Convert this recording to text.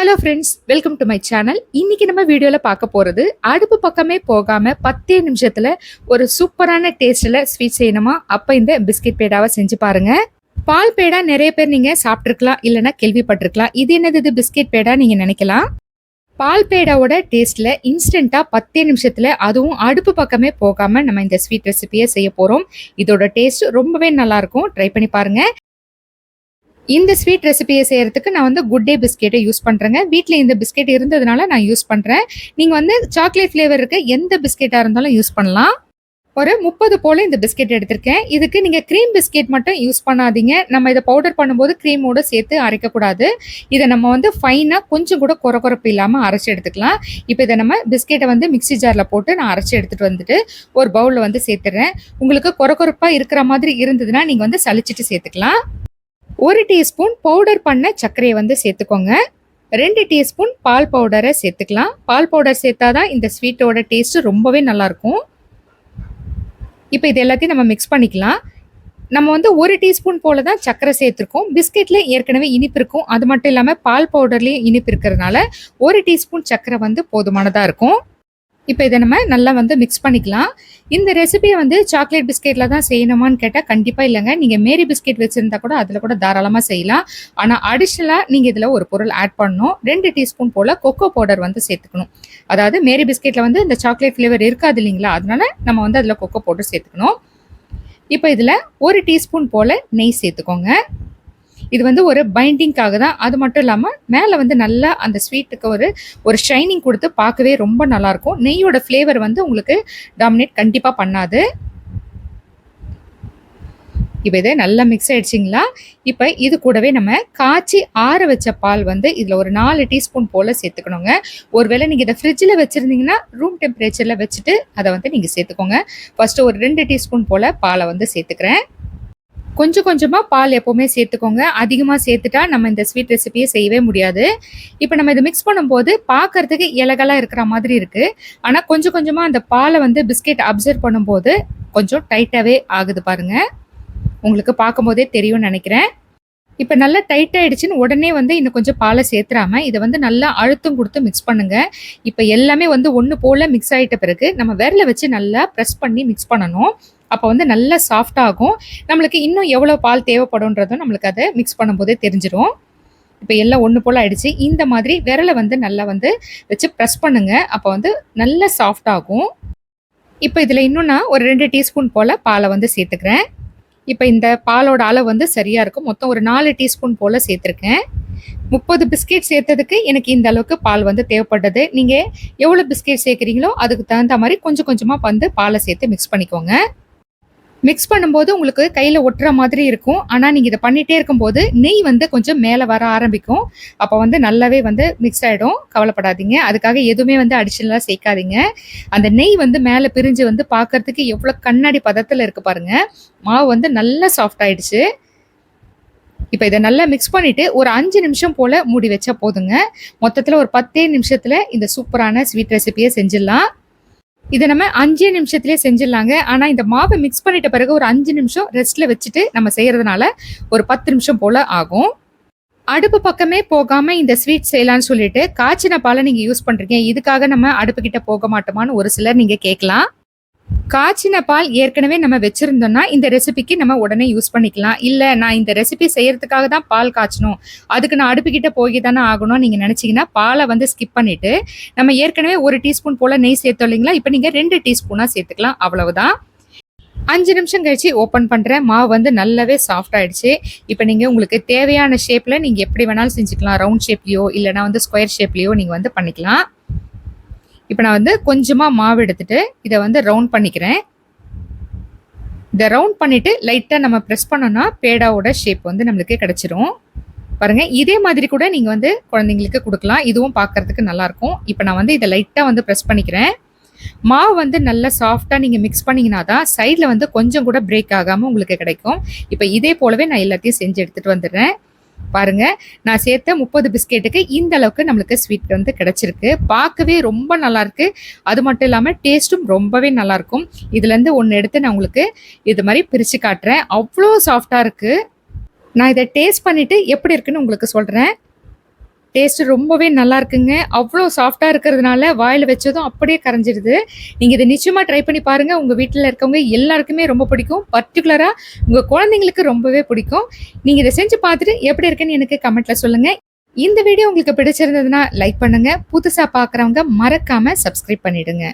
Hello friends welcome to my channel இன்னைக்கு நம்ம வீடியோவில் பார்க்க போகிறது அடுப்பு பக்கமே போகாமல் பத்தே நிமிஷத்தில் ஒரு சூப்பரான டேஸ்ட்டில் ஸ்வீட் செய்யணுமா? அப்போ இந்த பிஸ்கெட் பேடாவை செஞ்சு பாருங்கள் பால் பேடா நிறைய பேர் நீங்கள் சாப்பிட்ருக்கலாம் இல்லைன்னா கேள்விப்பட்டிருக்கலாம். இது என்னது? இது பிஸ்கெட் பேடா நீங்கள் நினைக்கலாம். பால் பேடாவோட டேஸ்ட்டில் இன்ஸ்டண்ட்டாக பத்தே நிமிஷத்தில் அதுவும் அடுப்பு பக்கமே போகாமல் நம்ம இந்த ஸ்வீட் ரெசிபியை செய்ய போகிறோம் இதோட டேஸ்ட் ரொம்பவே நல்லாயிருக்கும் ட்ரை பண்ணி பாருங்கள் இந்த ஸ்வீட் ரெசிபியை செய்யறதுக்கு நான் வந்து குட் டே பிஸ்கெட்டை யூஸ் பண்ணுறேங்க வீட்டில் இந்த பிஸ்கெட் இருந்ததுனால நான் யூஸ் பண்ணுறேன் நீங்கள் வந்து சாக்லேட் ஃப்ளேவர் இருக்க எந்த பிஸ்கெட்டாக இருந்தாலும் யூஸ் பண்ணலாம். ஒரு முப்பது போல் இந்த பிஸ்கெட் எடுத்திருக்கேன். இதுக்கு நீங்கள் க்ரீம் பிஸ்கெட் மட்டும் யூஸ் பண்ணாதீங்க. நம்ம இதை பவுடர் பண்ணும்போது க்ரீமோட சேர்த்து அரைக்கக்கூடாது. இதை நம்ம வந்து ஃபைனாக கொஞ்சம் கூட குறக்குறப்பு குறைப்பு இல்லாமல் அரைச்சி எடுத்துக்கலாம். இப்போ இதை நம்ம பிஸ்கெட்டை வந்து மிக்ஸி ஜாரில் போட்டு நான் அரைச்சி எடுத்துகிட்டு வந்துட்டு ஒரு பவுலில் வந்து சேர்த்துறேன். உங்களுக்கு குறை இருக்கிற மாதிரி இருந்ததுன்னா நீங்கள் வந்து சளிச்சிட்டு சேர்த்துக்கலாம். ஒரு டீஸ்பூன் பவுடர் பண்ண சர்க்கரையை வந்து சேர்த்துக்கோங்க. ரெண்டு டீஸ்பூன் பால் பவுடரை சேர்த்துக்கலாம். பால் பவுடர் சேர்த்தா தான் இந்த ஸ்வீட்டோட டேஸ்ட்டு ரொம்பவே நல்லாயிருக்கும். இப்போ இது எல்லாத்தையும் நம்ம மிக்ஸ் பண்ணிக்கலாம். நம்ம வந்து ஒரு டீஸ்பூன் போல தான் சர்க்கரை சேர்த்துருக்கோம். பிஸ்கெட்டில் ஏற்கனவே இனிப்பு இருக்கும். அது மட்டும் இல்லாமல் பால் பவுடர்லேயும் இனிப்பு இருக்கிறதுனால ஒரு டீஸ்பூன் சர்க்கரை வந்து போதுமானதாக இருக்கும். இப்போ இதை நம்ம நல்லா வந்து மிக்ஸ் பண்ணிக்கலாம். இந்த ரெசிபியை வந்து சாக்லேட் பிஸ்கெட்டில் தான் செய்யணுமான்னு கேட்டால் கண்டிப்பாக இல்லைங்க. நீங்கள் மேரி பிஸ்கெட் வச்சுருந்தா கூட அதில் கூட தாராளமாக செய்யலாம். ஆனால் அடிஷ்னலாக நீங்கள் இதில் ஒரு பொருள் ஆட் பண்ணணும். ரெண்டு டீஸ்பூன் போல் கொக்கோ பவுடர் வந்து சேர்த்துக்கணும். அதாவது மேரி பிஸ்கெட்டில் வந்து இந்த சாக்லேட் ஃப்ளேவர் இருக்காது இல்லைங்களா? அதனால நம்ம வந்து அதில் கொக்கோ பவுடர் சேர்த்துக்கணும். இப்போ இதில் ஒரு டீஸ்பூன் போல் நெய் சேர்த்துக்கோங்க. இது வந்து ஒரு பைண்டிங்காக தான். அது மட்டும் இல்லாமல் மேலே வந்து நல்லா அந்த ஸ்வீட்டுக்கு ஒரு ஒரு ஷைனிங் கொடுத்து பார்க்கவே ரொம்ப நல்லாயிருக்கும். நெய்யோட ஃப்ளேவர் வந்து உங்களுக்கு டாமினேட் கண்டிப்பாக பண்ணாது. இப்போ இதை நல்லா மிக்ஸ் ஆகிடுச்சிங்களா இப்போ இது கூடவே நம்ம காய்ச்சி ஆற வச்ச பால் வந்து இதில் ஒரு நாலு டீஸ்பூன் போல் சேர்த்துக்கணுங்க. ஒருவேளை நீங்கள் இதை ஃப்ரிட்ஜில் வச்சுருந்தீங்கன்னா ரூம் டெம்பரேச்சரில் வச்சுட்டு அதை வந்து நீங்கள் சேர்த்துக்கோங்க. ஃபஸ்ட்டு ஒரு ரெண்டு டீஸ்பூன் போல் பாலை வந்து சேர்த்துக்கிறேன். கொஞ்சம் கொஞ்சமாக பால் எப்போவுமே சேர்த்துக்கோங்க. அதிகமாக சேர்த்துட்டா நம்ம இந்த ஸ்வீட் ரெசிபியை செய்யவே முடியாது. இப்போ நம்ம இதை மிக்ஸ் பண்ணும்போது பார்க்கறதுக்கு இலகலாக இருக்கிற மாதிரி இருக்குது ஆனால் கொஞ்சம் கொஞ்சமாக அந்த பாலை வந்து பிஸ்கெட் அப்சர்வ் பண்ணும்போது கொஞ்சம் டைட்டாகவே ஆகுது பாருங்கள் உங்களுக்கு பார்க்கும்போதே தெரியும்னு நினைக்கிறேன். இப்போ நல்லா டைட் ஆகிடுச்சின்னு உடனே வந்து இன்னும் கொஞ்சம் பாலை சேர்த்துறாம இதை வந்து நல்லா அழுத்தம் கொடுத்து மிக்ஸ் பண்ணுங்கள் இப்போ எல்லாமே வந்து ஒன்று போல் மிக்ஸ் ஆகிட்ட பிறகு நம்ம விரலை வச்சு நல்லா ப்ரெஸ் பண்ணி மிக்ஸ் பண்ணணும். அப்போ வந்து நல்லா சாஃப்டாகும் நம்மளுக்கு இன்னும் எவ்வளோ பால் தேவைப்படும்ன்றதும் நம்மளுக்கு அதை மிக்ஸ் பண்ணும்போதே தெரிஞ்சிடும் இப்போ எல்லாம் ஒன்று போல் ஆயிடுச்சு. இந்த மாதிரி விரலை வந்து நல்லா வந்து வச்சு ப்ரெஸ் பண்ணுங்கள் அப்போ வந்து நல்லா சாஃப்டாகும் இப்போ இதில் இன்னும் நான் ஒரு ரெண்டு டீஸ்பூன் போல் பாலை வந்து சேர்த்துக்கிறேன். இப்போ இந்த பாலோட அளவு வந்து சரியாக இருக்கும். மொத்தம் ஒரு நாலு டீஸ்பூன் போல் சேர்த்துருக்கேன். முப்பது பிஸ்கெட் சேர்த்ததுக்கு எனக்கு இந்த அளவுக்கு பால் வந்து தேவைப்பட்டது. நீங்கள் எவ்வளோ பிஸ்கெட் சேர்க்குறீங்களோ அதுக்கு தகுந்த மாதிரி கொஞ்சம் கொஞ்சமாக வந்து பாலை சேர்த்து மிக்ஸ் பண்ணிக்கோங்க. மிக்ஸ் பண்ணும்போது உங்களுக்கு கையில் ஒட்டுற மாதிரி இருக்கும். ஆனால் நீங்கள் இதை பண்ணிகிட்டே இருக்கும்போது நெய் வந்து கொஞ்சம் மேலே வர ஆரம்பிக்கும். அப்போ வந்து நல்லாவே வந்து மிக்ஸ் ஆகிடும் கவலைப்படாதீங்க. அதுக்காக எதுவுமே வந்து அடிஷனலாக சேர்க்காதீங்க. அந்த நெய் வந்து மேலே பிரிஞ்சு வந்து பார்க்கறதுக்கு எவ்வளோ கண்ணாடி பதத்தில் இருக்குது பாருங்கள் மாவு வந்து நல்லா சாஃப்ட் ஆயிடுச்சு. இப்போ இதை நல்லா மிக்ஸ் பண்ணிவிட்டு ஒரு அஞ்சு நிமிஷம் போல் மூடி வச்சா போதுங்க. மொத்தத்தில் ஒரு பத்தே நிமிஷத்தில் இந்த சூப்பரான ஸ்வீட் ரெசிபியை செஞ்சிடலாம். இதை நம்ம அஞ்சே நிமிஷத்துலேயே செஞ்சிடலாங்க. ஆனால் இந்த மாவை மிக்ஸ் பண்ணிட்ட பிறகு ஒரு அஞ்சு நிமிஷம் ரெஸ்ட்டில் வச்சுட்டு நம்ம செய்கிறதுனால ஒரு பத்து நிமிஷம் போல் ஆகும். அடுப்பு பக்கமே போகாமல் இந்த ஸ்வீட் செய்யலான்னு சொல்லிட்டு காய்ச்சின பாலை நீங்கள் யூஸ் பண்ணுறீங்க இதுக்காக நம்ம அடுப்புக்கிட்ட போக மாட்டோமான்னு ஒரு சிலர் நீங்கள் கேட்கலாம். காய்ச்சின பால் ஏற்கனவே நம்ம வச்சுருந்தோம்னா இந்த ரெசிபிக்கு நம்ம உடனே யூஸ் பண்ணிக்கலாம். இல்லை நான் இந்த ரெசிபி செய்கிறதுக்காக தான் பால் காய்ச்சணும். அதுக்கு நான் அடுப்புக்கிட்ட போய் தானே ஆகணும் நீங்கள் நினச்சிங்கன்னா பாலை வந்து ஸ்கிப் பண்ணிவிட்டு நம்ம ஏற்கனவே ஒரு டீஸ்பூன் போல் நெய் சேர்த்தோம் இல்லைங்களா? இப்போ நீங்கள் ரெண்டு டீஸ்பூனாக சேர்த்துக்கலாம். அவ்வளவுதான். அஞ்சு நிமிஷம் கழிச்சு ஓப்பன் பண்ணுறேன் மாவு வந்து நல்லாவே சாஃப்ட் ஆகிடுச்சு இப்போ நீங்கள் உங்களுக்கு தேவையான ஷேப்பில் நீங்கள் எப்படி வேணாலும் செஞ்சுக்கலாம். ரவுண்ட் ஷேப்லேயோ இல்லைனா வந்து ஸ்கொயர் ஷேப்லேயோ நீங்கள் வந்து பண்ணிக்கலாம். இப்போ நான் வந்து கொஞ்சமாக மாவு எடுத்துட்டு இதை வந்து ரவுண்ட் பண்ணிக்கிறேன். இதை ரவுண்ட் பண்ணிவிட்டு லைட்டாக நம்ம ப்ரெஸ் பண்ணோன்னா பேடாவோட ஷேப் வந்து நம்மளுக்கு கிடச்சிரும். பாருங்கள் இதே மாதிரி கூட நீங்கள் வந்து குழந்தைங்களுக்கு கொடுக்கலாம். இதுவும் பார்க்குறதுக்கு நல்லாயிருக்கும். இப்போ நான் வந்து இதை லைட்டாக வந்து ப்ரெஸ் பண்ணிக்கிறேன். மாவு வந்து நல்லா சாஃப்டாக நீங்கள் மிக்ஸ் பண்ணிங்கன்னா தான் சைடில் வந்து கொஞ்சம் கூட பிரேக் ஆகாமல் உங்களுக்கு கிடைக்கும். இப்போ இதே போலவே நான் எல்லாத்தையும் செஞ்சு எடுத்துகிட்டு வந்துடுறேன். பாருங்க. நான் சேர்த்த முப்பது பிஸ்கெட்டுக்கு இந்த அளவுக்கு நம்மளுக்கு ஸ்வீட் வந்து கிடைச்சிருக்கு. பார்க்கவே ரொம்ப நல்லா இருக்கு. அது மட்டும் இல்லாமல் டேஸ்ட்டும் ரொம்பவே நல்லா இருக்கும். இதுலேருந்து ஒன்று எடுத்து நான் உங்களுக்கு இது மாதிரி பிரித்து காட்டுறேன். அவ்வளோ சாஃப்டாக இருக்கு. நான் இதை டேஸ்ட் பண்ணிட்டு எப்படி இருக்குன்னு உங்களுக்கு சொல்கிறேன் டேஸ்ட் ரொம்பவே நல்லா இருக்குங்க. அவ்வளோ சாஃப்டாக இருக்கிறதுனால வாயில் வச்சதும் அப்படியே கரைஞ்சிடுது. நீங்கள் இதை நிச்சயமாக ட்ரை பண்ணி பாருங்கள் உங்கள் வீட்டில் இருக்கவங்க எல்லாருக்குமே ரொம்ப பிடிக்கும். பர்டிகுலராக உங்கள் குழந்தைங்களுக்கு ரொம்பவே பிடிக்கும். நீங்கள் இதை செஞ்சு பார்த்துட்டு எப்படி இருக்குன்னு எனக்கு கமெண்ட்டில் சொல்லுங்கள் இந்த வீடியோ உங்களுக்கு பிடிச்சிருந்ததுன்னா லைக் பண்ணுங்கள் புதுசாக பார்க்குறவங்க மறக்காமல் சப்ஸ்கிரைப் பண்ணிவிடுங்க